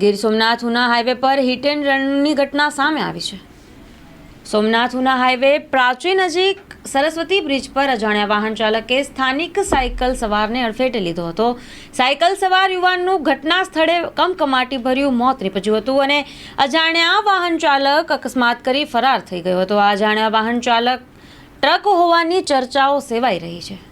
Gir Somnath Una highway પર hit and રનની ઘટના સામે આવી છે. સોમનાથ ઉના હાઈવે પ્રાચી નજીક સરસ્વતી બ્રિજ પર અજાણ્યા વાહન ચાલકે સ્થાનિક સાયકલ સવારને અડફેટે લીધો હતો. સાયકલ સવાર યુવાનનું ઘટના સ્થળે કમકમાટી ભર્યું મોત નીપજ્યું હતું અને અજાણ્યા વાહન ચાલક અકસ્માત કરી ફરાર થઈ ગયો હતો. આ અજાણ્યા વાહન ચાલક ટ્રક હોવાની ચર્ચાઓ સેવાઈ રહી છે.